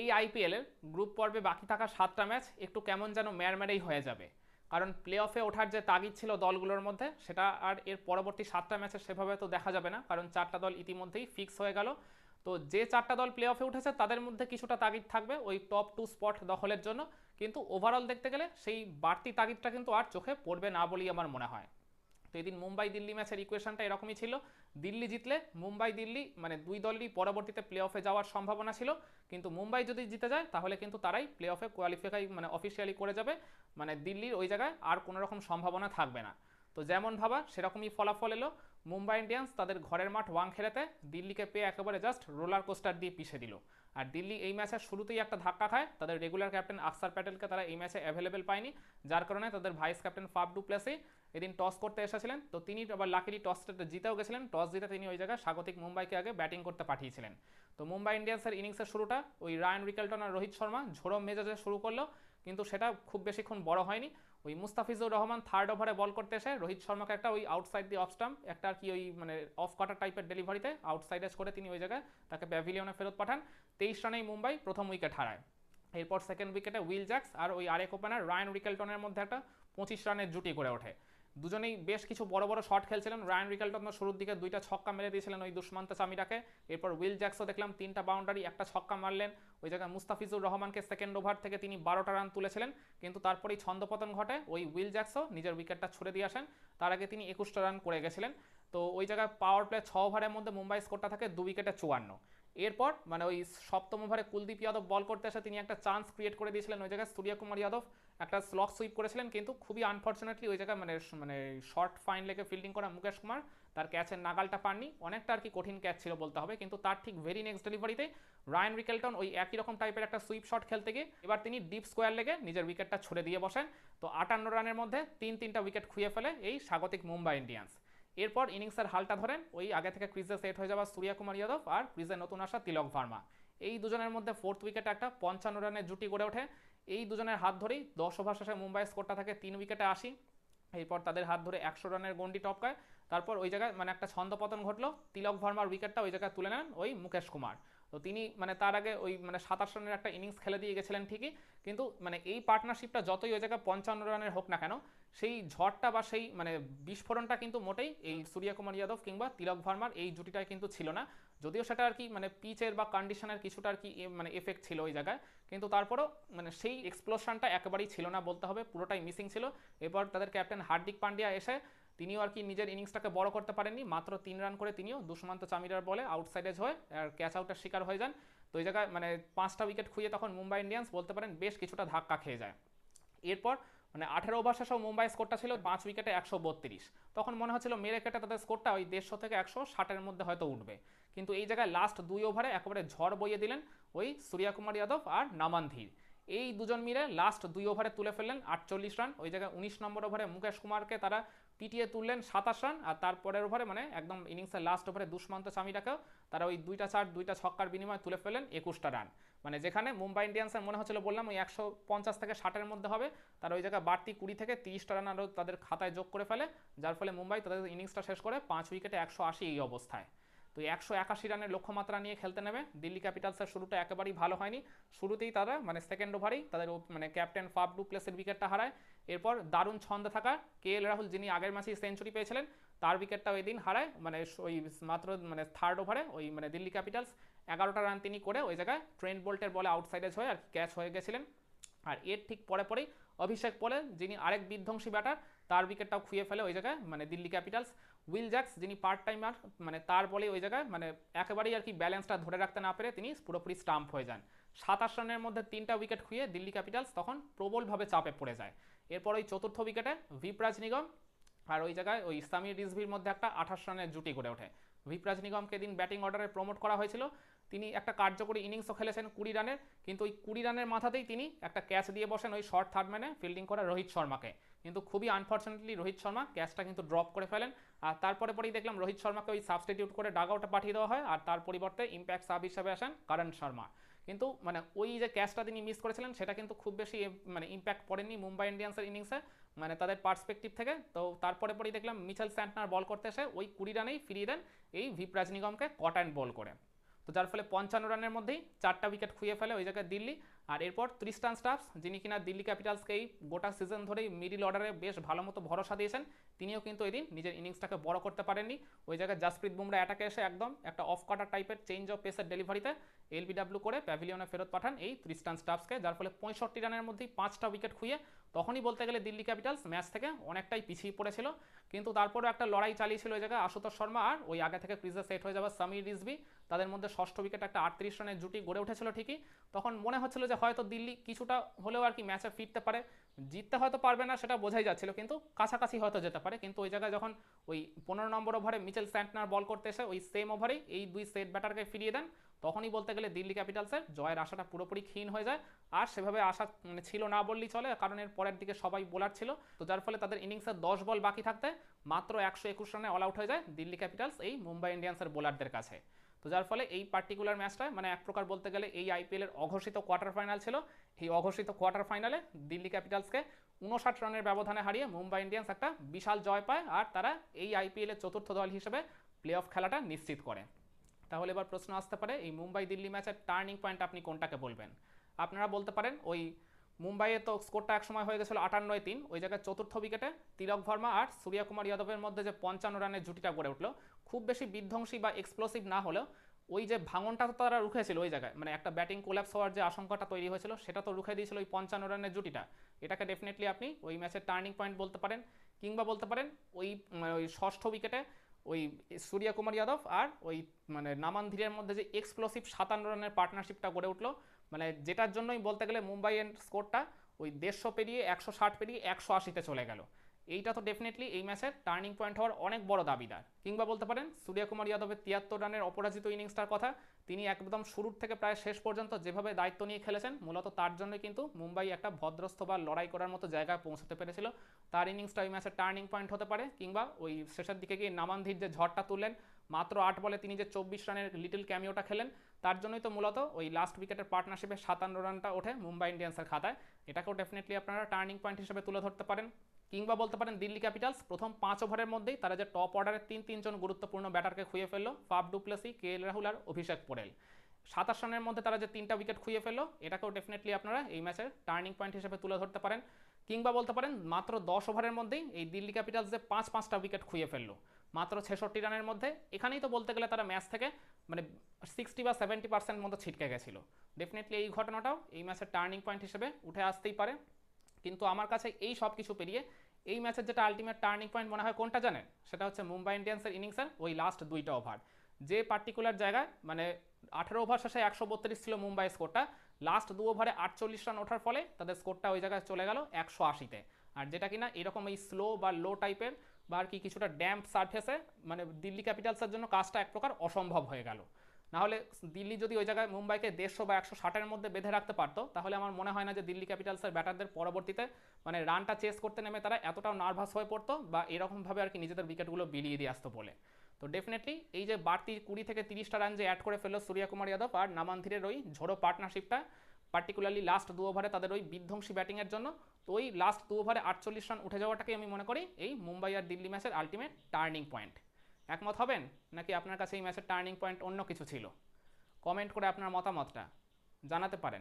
এই আইপিএলের গ্রুপ পর্বে বাকি থাকা সাতটা ম্যাচ একটু কেমন যেন ম্যারম্যারেই হয়ে যাবে। কারণ প্লে অফে ওঠার যে তাগিদ ছিল দলগুলোর মধ্যে, সেটা আর এর পরবর্তী সাতটা ম্যাচে সেভাবে তো দেখা যাবে না, কারণ চারটা দল ইতিমধ্যেই ফিক্স হয়ে গেল। তো যে চারটা দল প্লে অফে উঠেছে, তাদের মধ্যে কিছুটা তাগিদ থাকবে ওই টপ টু স্পট দখলের জন্য। কিন্তু ওভারঅল দেখতে গেলে সেই বাড়তি তাগিদটা কিন্তু আর চোখে পড়বে না বলেই আমার মনে হয়। তো এদিন মুম্বাই দিল্লি ম্যাচের ইকুয়েশনটা এরকমই ছিল। দিল্লি জিতলে মুম্বাই দিল্লি মানে দুই দলই পরবর্তীতে প্লে অফে যাওয়ার সম্ভাবনা ছিল। কিন্তু মুম্বাই যদি জিতে যায়, তাহলে কিন্তু তারাই প্লে অফে কোয়ালিফাই মানে অফিসিয়ালি করে যাবে। মানে দিল্লির ওই জায়গায় আর কোনো রকম সম্ভাবনা থাকবে না। তো যেমন ভাবা, সেরকমই ফলাফল এলো। মুম্বাই ইন্ডিয়ান্স তাদের ঘরের মাঠ ওয়াং ওয়াংখেড়েতে দিল্লিকে পেয়ে একেবারে জাস্ট রোলার কোস্টার দিয়ে পিষে দিল। আর দিল্লি এই ম্যাচের শুরুতেই একটা ধাক্কা খায়। তাদের রেগুলার ক্যাপ্টেন আকসার প্যাটেলকে তারা এই ম্যাচে অ্যাভেলেবেল পায়নি, যার কারণে তাদের vice captain Faf du Plessis এদিন টস করতে এসেছিলেন। তো তিনি আবার লাকিলি টসটা জিতেও গেছিলেন। টস জিতে তিনি ওই জায়গায় স্বাগতিক মুম্বাইকে আগে ব্যাটিং করতে পাঠিয়েছিলেন। তো মুম্বাই ইন্ডিয়ান্সের ইনিংসের শুরুটা ওই রায়ান রিকেলটন আর রোহিত শর্মা ঝোড়ো মেজাজে শুরু করল। কিন্তু সেটা খুব বেশিক্ষণ বড় হয়নি। ওই মুস্তাফিজুর রহমান থার্ড ওভারে বল করতে এসে রোহিত শর্মাকে একটা ওই আউটসাইড দিয়ে অফ স্টাম্প একটা আর কি ওই মানে অফ কাটার টাইপের ডেলিভারিতে আউটসাইড করে তিনি ওই জায়গায় তাকে প্যাভিলিয়নে ফেরত পাঠান। তেইশ রানেই মুম্বাই প্রথম উইকেট হারায়। এরপর সেকেন্ড উইকেটে উইল জ্যাক্স আর ওই আরেক ওপেনার রায়ন রিকেলটনের মধ্যে একটা পঁচিশ রানের জুটি করে ওঠে। দুজনেই বেশ কিছু বড় বড় শট খেলছিলেন। রায়ান রিকেলটন শুরুর দিকে দুইটা ছক্কা মেরে দিয়েছিলেন ওই দুষ্মন্ত চামিরাকে এরপর উইল জ্যাক্সও দেখলাম তিনটা বাউন্ডারি একটা ছক্কা মারলেন। ওই জায়গায় মুস্তাফিজুর রহমানকে সেকেন্ড ওভার থেকে তিনি বারোটা রান তুলেছিলেন। কিন্তু তারপরেই ছন্দপতন ঘটে, ওই উইল জ্যাক্সও নিজের উইকেটটা ছুড়ে দিয়ে আসেন। তার আগে তিনি একুশটা রান করে গেছিলেন। তো ওই জায়গায় পাওয়ার প্লে ছ ওভারের মধ্যে মুম্বাই স্কোরটা থাকে দু উইকেটে চুয়ান্ন। এরপর মানে ওই সপ্তম ওভারে কুলদীপ যাদব বল করতে এসে তিনি একটা চান্স ক্রিয়েট করে দিয়েছিলেন ওই জায়গায় সূর্যকুমার যাদব। একটা স্লক সুইপ করেছিলেন, কিন্তু খুবই আনফর্চুনেটলি ওই জায়গায় মানে মানে শর্ট ফাইন লেগে ফিল্ডিং করা মুকেশ কুমার তার ক্যাচের নাগালটা পাননি। অনেকটা আর কি কঠিন ক্যাচ ছিল বলতে হবে, কিন্তু তার ঠিক ভেরি নেক্সট ডেলিভারিতে রায়ান রিকেলটন ওই একই রকম টাইপের একটা সুইপ শট খেলতে গিয়ে এবার তিনি ডিপ স্কোয়ার লেগে নিজের উইকেটটা ছুড়ে দিয়ে বসেন। তো আটান্ন রানের মধ্যে তিন তিনটা উইকেট খুঁয়ে ফেলে এই স্বাগতিক মুম্বাই ইন্ডিয়ান্স এরপর ইনিংসের হালটা ধরেন, ওই আগে থেকে ক্রিজে সেট হয়ে যাওয়া সূর্যকুমার যাদব আর ক্রিজে নতুন আসা তিলক ভার্মা। এই দুজনের মধ্যে ফোর্থ উইকেটে একটা পঞ্চান্ন রানের জুটি গড়ে ওঠে। এই দুজনের হাত ধরেই দশ ওভার শেষে মুম্বাই স্কোরটা থাকে তিন উইকেটে আসি এরপর তাদের হাত ধরে একশো রানের গন্ডি টপকায়। তারপর ওই জায়গায় মানে একটা ছন্দপতন ঘটলো। তিলক ভার্মার উইকেটটা ওই জায়গায় তুলে নেন ওই মুকেশ কুমার। তো তিনি মানে তার আগে ওই মানে সাতাশ রানের একটা ইনিংস খেলে দিয়ে গেছিলেন ঠিকই। কিন্তু মানে এই পার্টনারশিপটা যতই ওই জায়গায় পঞ্চান্ন রানের হোক না কেন সেই ঝড়টা বা সেই মানে বিস্ফোরণটা কিন্তু মোটেই এই সূর্যকুমার যাদব কিংবা তিলক ভার্মার এই জুটিটায় কিন্তু ছিল না। যদিও সেটা আর কি মানে পিচের বা কন্ডিশনের কিছুটা আর কি মানে এফেক্ট ছিল ওই জায়গায়। কিন্তু তারপরও মানে সেই এক্সপ্লোশনটা একেবারেই ছিল না বলতে হবে, পুরোটাই মিসিং ছিল। এরপর তাদের ক্যাপ্টেন হার্দিক পান্ডিয়া এসে, তিনিও আর কি নিজের ইনিংসটাকে বড় করতে পারেননি, মাত্র তিন রান করে তিনিও দুষ্মন্ত চামিরার বলে আউটসাইডেজ হয়ে, আর ক্যাচ আউটের শিকার হয়ে যান। তো ওই জায়গায় মানে পাঁচটা উইকেট খুঁজে তখন মুম্বাই ইন্ডিয়ান্স বলতে পারেন, বেশ কিছুটা ধাক্কা খেয়ে যায়। এরপর মানে আঠেরো ওভার শেষেও মুম্বাই স্কোরটা ছিল পাঁচ উইকেটে একশো বত্রিশ। তখন মনে হচ্ছিল মেরে কেটে তাদের স্কোরটা ওই দেড়শো থেকে একশো ষাটের মধ্যে হয়তো উঠবে। কিন্তু এই জায়গায় লাস্ট দুই ওভারে একেবারে ঝড় বইয়ে দিলেন ওই সূর্যকুমার যাদব আর নামান ধীর। এই দুজন মিলে লাস্ট দুই ওভারে তুলে ফেললেন আটচল্লিশ রান। ওই জায়গায় উনিশ নম্বর ওভারে মুকেশ কুমারকে তারা পিটিয়ে তুললেন সাতাশ রান। আর তারপরের ওভারে মানে একদম ইনিংসের লাস্ট ওভারে দুষ্মন্ত চামিটাকেও তারা ওই দুইটা চার, দুইটা ছক্কার বিনিময়ে তুলে ফেললেন একুশটা রান। মানে যেখানে মুম্বাই ইন্ডিয়ান্সের মনে হচ্ছিল বললাম, ওই একশো পঞ্চাশ থেকে ষাটের মধ্যে হবে। তারা ওই জায়গায় বাড়তি কুড়ি থেকে তিরিশটা রান আরও তাদের খাতায় যোগ করে ফেলে, যার ফলে মুম্বাই তাদের ইনিংসটা শেষ করে পাঁচ উইকেটে একশো আশি এই অবস্থায়। তো একশো একাশি রানের লক্ষ্যমাত্রা নিয়ে খেলতে নেবে। দিল্লি ক্যাপিটালসের শুরুটা একেবারেই ভালো হয়নি। শুরুতেই তারা মানে সেকেন্ড ওভারেই তাদের মানে ক্যাপ্টেন ফাফ ডুপ্লেসের উইকেটটা হারায়। এরপর দারুণ ছন্দে থাকা কে এল রাহুল, যিনি আগের ম্যাচেই সেঞ্চুরি পেয়েছিলেন, তার উইকেটটাও এদিন হারায়। মানে ওই মাত্র মানে থার্ড ওভারে ওই মানে দিল্লি ক্যাপিটালস এগারোটা রান তিনি করে ওই জায়গায় ট্রেন্ট বোল্টের বলে আউটসাইডেজ হয়ে আর ক্যাচ হয়ে গেছিলেন। আর এর ঠিক পরে পরেই অভিষেক পোলেন যিনি আরেক বিধ্বংসী ব্যাটার তার উইকেটটাও খুঁয়ে ফেলে ওই জায়গায় মানে দিল্লি ক্যাপিটালস উইল জ্যাক্স যিনি পার্ট টাইমার মানে তার বলে ওই জায়গায় মানে একেবারেই আর কি ব্যালেন্সটা ধরে রাখতে না পেরে তিনি পুরোপুরি স্টাম্প হয়ে যান। সাতাশ রানের মধ্যে তিনটা উইকেট খুঁয়ে দিল্লি ক্যাপিটালস তখন প্রবলভাবে চাপে পড়ে যায়। এরপর ওই চতুর্থ উইকেটে ভিপরাজ নিগম আর ওই জায়গায় ওই সামির রিজভির মধ্যে একটা আঠাশ রানের জুটি গড়ে ওঠে। ভিপরাজ নিগমকে দিন ব্যাটিং অর্ডারে প্রমোট করা হয়েছিল। তিনি একটা কার্যকরী ইনিংসও খেলেছেন কুড়ি রানের, কিন্তু ওই কুড়ি রানের মাথাতেই তিনি একটা ক্যাচ দিয়ে বসেন ওই শর্ট থার্ড ম্যানে ফিল্ডিং করা রোহিত শর্মাকে। কিন্তু খুবই আনফর্চুনেটলি রোহিত শর্মা ক্যাচটা কিন্তু ড্রপ করে ফেলেন। আর তারপরে পরেই দেখলাম রোহিত শর্মাকে ওই সাবস্টিটিউট করে ডাগ আউটে পাঠিয়ে দেওয়া হয়, আর তার পরিবর্তে ইম্প্যাক্ট সাব হিসাবে আসেন কারণ শর্মা। কিন্তু মানে ওই যে ক্যাচটা তিনি মিস করেছিলেন, সেটা কিন্তু খুব বেশি মানে ইম্প্যাক্ট পড়েনি মুম্বাই ইন্ডিয়ান্সের ইনিংসে মানে তাদের পার্সপেক্টিভ থেকে। তো তারপরে পরেই দেখলাম মিচেল স্যান্টনার বল করতে এসে ওই কুড়ি রানেই ফিরিয়ে দেন এই ভিপ রাজনিগমকে কট অ্যান্ড বল করে। তো যার ফলে পঞ্চান্ন রানের মধ্যেই চারটা উইকেট খুইয়ে ফেলে ওই জায়গায় দিল্লি। আর এরপর ত্রিস্টান স্টাফস যিনি কিনা দিল্লি ক্যাপিটালসকে এই গোটা সিজন ধরেই মিডিল অর্ডারে বেশ ভালো মতো ভরসা দিয়েছেন, তিনিও কিন্তু এদিন নিজের ইনিংসটাকে বড় করতে পারেননি। ওই জায়গায় জাসপ্রীত বুমরা অ্যাটাকে এসে একদম একটা অফ কাটার টাইপের চেঞ্জ অফ পেসের ডেলিভারিতে এলবিডাব্লিউ করে প্যাভিলিয়নে ফেরত পাঠান এই ত্রিস্টান স্টাফসকে যার ফলে পঁয়ষট্টি রানের মধ্যেই পাঁচটা উইকেট খুঁয়ে তখনই বলতে গেলে দিল্লি ক্যাপিটালস ম্যাচ থেকে অনেকটাই পিছিয়ে পড়েছিল। কিন্তু তারপরেও একটা লড়াই চালিয়েছিল ওই জায়গায় আশুতোষ শর্মা আর ওই আগে থেকে ক্রিজে সেট হয়ে যাওয়া সামির রিজবি তাদের মধ্যে ষষ্ঠ উইকেট একটা আটত্রিশ রানের জুটি গড়ে উঠেছিল ঠিকই। তখন মনে হচ্ছিল যে হয়তো দিল্লি কিছুটা হলেও আর কি ম্যাচে ফিরতে পারে। জিততে হয়তো পারবে না সেটা বোঝাই যাচ্ছিল, কিন্তু কাছাকাছি হয়তো যেতে পারে। কিন্তু ওই জায়গায় যখন ওই পনেরো নম্বর ওভারে মিচেল স্যান্টনার বল করতে এসে ওই সেম ওভারেই এই দুই সেট ব্যাটারকে ফিরিয়ে দেন, তখনই বলতে গেলে দিল্লি ক্যাপিটালসের জয়ের আশাটা পুরোপুরি ক্ষীণ হয়ে যায়। আর সেভাবে আশা মানে ছিল না বললেই চলে, কারণ এর পরের দিকে সবাই বোলার ছিল। তো যার ফলে তাদের ইনিংসের দশ বল বাকি থাকতে মাত্র একশো একুশ রানে অল আউট হয়ে যায় দিল্লি ক্যাপিটালস এই মুম্বাই ইন্ডিয়ান্সের বোলারদের কাছে। তো যার ফলে এই পার্টিকুলার ম্যাচটায় মানে এক প্রকার বলতে গেলে এই আইপিএলের অঘোষিত কোয়ার্টার ফাইনাল ছিল। এই অঘোষিত কোয়ার্টার ফাইনালে দিল্লি ক্যাপিটালসকে উনষাট রানের ব্যবধানে হারিয়ে মুম্বাই ইন্ডিয়ান্স একটা বিশাল জয় পায় আর তারা এই আইপিএলের চতুর্থ দল হিসেবে প্লে অফ খেলাটা নিশ্চিত করে। তাহলে এবার প্রশ্ন আসতে পারে, এই মুম্বাই দিল্লি ম্যাচের টার্নিং পয়েন্ট আপনি কোনটাকে বলবেন? আপনারা বলতে পারেন, ওই মুম্বাইয়ে তো স্কোরটা একসময় হয়ে গেছিল আটান্নয় তিন, ওই জায়গায় চতুর্থ উইকেটে তিলক ভার্মা আর সূর্যকুমার যাদবের মধ্যে যে পঞ্চান্ন রানের জুটিটা গড়ে উঠল খুব বেশি বিধ্বংসী বা এক্সপ্লোসিভ না হলেও ওই যে ভাঙনটা তো তারা রুখেছিল ওই জায়গায় মানে একটা ব্যাটিং কোল্যাপস হওয়ার যে আশঙ্কাটা তৈরি হয়েছিল সেটা তো রুখে দিয়েছিল ওই পঞ্চান্ন রানের জুটিটা। এটাকে ডেফিনেটলি আপনি ওই ম্যাচের টার্নিং পয়েন্ট বলতে পারেন কিংবা বলতে পারেন ওই মানে ওই ষষ্ঠ উইকেটে ওই সূর্যকুমার যাদব আর ওই মানে নামানধীরের মধ্যে যে এক্সপ্লোসিভ সাতান্ন রানের পার্টনারশিপটা গড়ে উঠল। মানে যেটার জন্যই বলতে গেলে মুম্বাই এর স্কোরটা ওই দেড়শো পেরিয়ে একশো ষাট পেরিয়ে একশো আশিতে চলে গেল। এইটা তো ডেফিনেটলি এই ম্যাচের টার্নিং পয়েন্ট হওয়ার অনেক বড় দাবিদার। কিংবা বলতে পারেন, সূর্যকুমার যাদবের তিয়াত্তর রানের অপরাজিত ইনিংসটার কথা, তিনি একদম শুরুর থেকে প্রায় শেষ পর্যন্ত যেভাবে দায়িত্ব নিয়ে খেলেছেন, মূলত তার জন্যই কিন্তু মুম্বাই একটা ভদ্রস্থ বা লড়াই করার মতো জায়গায় পৌঁছতে পেরেছিল। তার ইনিংসটা ওই ম্যাচের টার্নিং পয়েন্ট হতে পারে, কিংবা ওই শেষের দিকে গিয়ে নামানধীর যে ঝড়টা তুললেন, মাত্র আট বলে তিনি যে চব্বিশ রানের লিটল ক্যামিওটা খেলেন, তার জন্যই তো মূলত ওই লাস্ট উইকেটের পার্টনারশিপে সাতান্ন রানটা ওঠে মুম্বাই ইন্ডিয়ান্সের খাতায়। এটাকেও ডেফিনেটলি আপনারা টার্নিং পয়েন্ট হিসেবে তুলে ধরতে পারেন। কিংবা বলতে পারেন দিল্লি ক্যাপিটালস, প্রথম পাঁচ ওভারের মধ্যেই তারা যে টপ অর্ডারের তিন তিনজন গুরুত্বপূর্ণ ব্যাটারকে খুঁয়ে ফেলল, Faf du Plessis, K L Rahul আর অভিষেক পোরেল। সাতাশ রানের মধ্যে তারা যে তিনটা উইকেট খুঁয়ে ফেলল, এটাকেও ডেফিনেটলি আপনারা এই ম্যাচের টার্নিং পয়েন্ট হিসেবে তুলে ধরতে পারেন। কিংবা বলতে পারেন মাত্র দশ ওভারের মধ্যেই এই দিল্লি ক্যাপিটালস যে পাঁচ পাঁচটা উইকেট খুঁয়ে ফেলল, মাত্র ছেষট্টি রানের মধ্যে। এখানেই তো বলতে গেলে তারা ম্যাচ থেকে মানে সিক্সটি বা সেভেন্টি পার্সেন্ট মতো ছিটকে গেছিল। ডেফিনেটলি এই ঘটনাটাও এই ম্যাচের টার্নিং পয়েন্ট হিসেবে উঠে আসতেই পারে। কিন্তু আমার কাছে এই সব কিছু পেরিয়ে এই ম্যাচের যেটা আলটিমেট টার্নিং পয়েন্ট মনে হয় কোনটা জানেন? সেটা হচ্ছে মুম্বাই ইন্ডিয়ান্সের ইনিংসের ওই লাস্ট দুইটা ওভার যে পার্টিকুলার জায়গায় মানে আঠেরো ওভার শেষে একশো বত্রিশ ছিল মুম্বাই স্কোরটা লাস্ট দু ওভারে আটচল্লিশ রান ওঠার ফলে তাদের স্কোরটা ওই জায়গায় চলে গেল একশো আশিতে। আর যেটা কিনা এরকম এই স্লো বা লো টাইপের বা আর কি কিছুটা ড্যাম্প সার্ফেসে মানে দিল্লি ক্যাপিটালসের জন্য কাজটা এক প্রকার অসম্ভব হয়ে গেল। নাহলে দিল্লি যদি ওই জায়গায় মুম্বাইকে দেড়শো বা একশো ষাটের মধ্যে বেঁধে রাখতে পারতো, তাহলে আমার মনে হয় না যে দিল্লি ক্যাপিটালসের ব্যাটারদের পরবর্তীতে মানে রানটা চেস করতে নেমে তারা এতটাও নার্ভাস হয়ে পড়তো বা এরকমভাবে আর কি নিজেদের উইকেটগুলো বিলিয়ে দিয়ে আসতো বলে। তো ডেফিনেটলি এই যে বাড়তি কুড়ি থেকে তিরিশটা রান যে অ্যাড করে ফেলল সূর্যকুমার যাদব আর নামান্থিরের ওই ঝোড়ো পার্টনারশিপটা পার্টিকুলারলি লাস্ট দু ওভারে তাদের ওই বিধ্বংসী ব্যাটিংয়ের জন্য, তো ওই লাস্ট দু ওভারে আটচল্লিশ রান উঠে যাওয়াটাকে আমি মনে করি এই মুম্বাই আর দিল্লি ম্যাচের আলটিমেট টার্নিং পয়েন্ট একমত হবেন? নাকি আপনার কাছে এই ম্যাচের টার্নিং পয়েন্ট অন্য কিছু ছিল? কমেন্ট করে আপনার মতামতটা জানাতে পারেন।